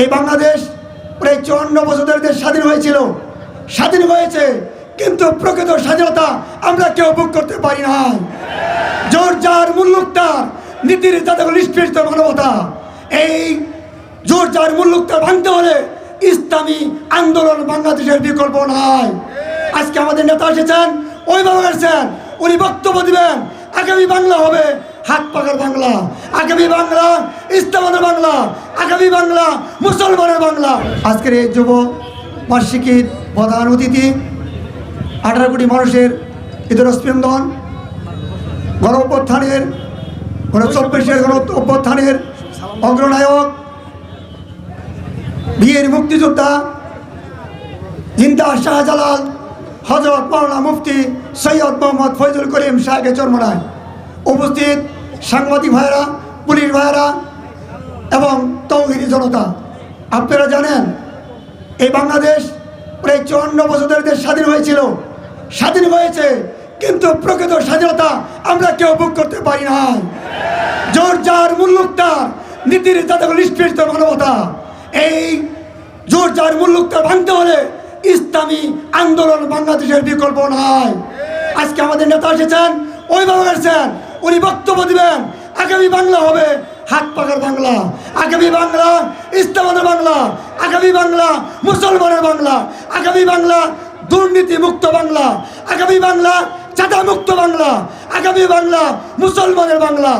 এই বাংলাদেশ প্রায় চুয়ান্ন বছরের দেশ স্বাধীন হয়েছিল। স্বাধীন হয়েছে, কিন্তু প্রকৃত স্বাধীনতা আমরা কেউ ভোগ করতে পারি না জোর যার মুল্লুকতার নীতির যাদের নিষ্পৃষ্ট মানবতা। এই জোর যার মুল্লুকতার ভাঙতে হলে ইসলামী আন্দোলন বাংলাদেশের বিকল্প নাই। আজকে আমাদের নেতা এসেছেন ওইভাবে এসেছেন, উনি বক্তব্য দিবেন, আগামী বাংলা হবে হাত পাকার বাংলা, আগামী বাংলা ইসলামের বাংলা, আগামী বাংলা, মুসলমানের বাংলা। আজকের এই যুব বার্ষিকীর প্রধান অতিথি, আঠারো কোটি মানুষের ঈদের স্পন্দন গণ অভ্যুত্থানের গণ চব্বিশের গণ অভ্যুত্থানের অগ্রনায়ক, বীর মুক্তিযোদ্ধা জিন্দা শাহজালাল হজরত মাওলানা মুফতি সৈয়দ মোহাম্মদ ফৈজুল করিম শাহকে চর্মনায় উপস্থিত সাংবাদিক ভাইয়েরা, পুলিশ ভাইয়েরা এবং তৌহিদি জনতা, আপনারা জানেন, এই বাংলাদেশ প্রায় চুয়ান্ন বছরের দেশ স্বাধীন হয়েছিল। স্বাধীন হয়েছে, কিন্তু প্রকৃত স্বাধীনতা আমরা কেউ ভোগ করতে পারি না জোর যার মুল্লুকতার নীতির যাদের নিষ্পৃষ্ট মানবতা, এই জোর যার মুল্লুকতার ভাঙতে হলে ইসলামী আন্দোলন বাংলাদেশের বিকল্প নাই। আজকে আমাদের নেতা এসেছেন ওইভাবে এসেছেন উনি বক্তব্য দিবেন, আগামী বাংলা হবে, হাত পাকার বাংলা, আগামী বাংলা ইসলামের বাংলা, আগামী বাংলা মুসলমানের বাংলা, আগামী বাংলা দুর্নীতি মুক্ত বাংলা, আগামী বাংলা চাঁদা মুক্ত বাংলা, আগামী বাংলা মুসলমানের বাংলা।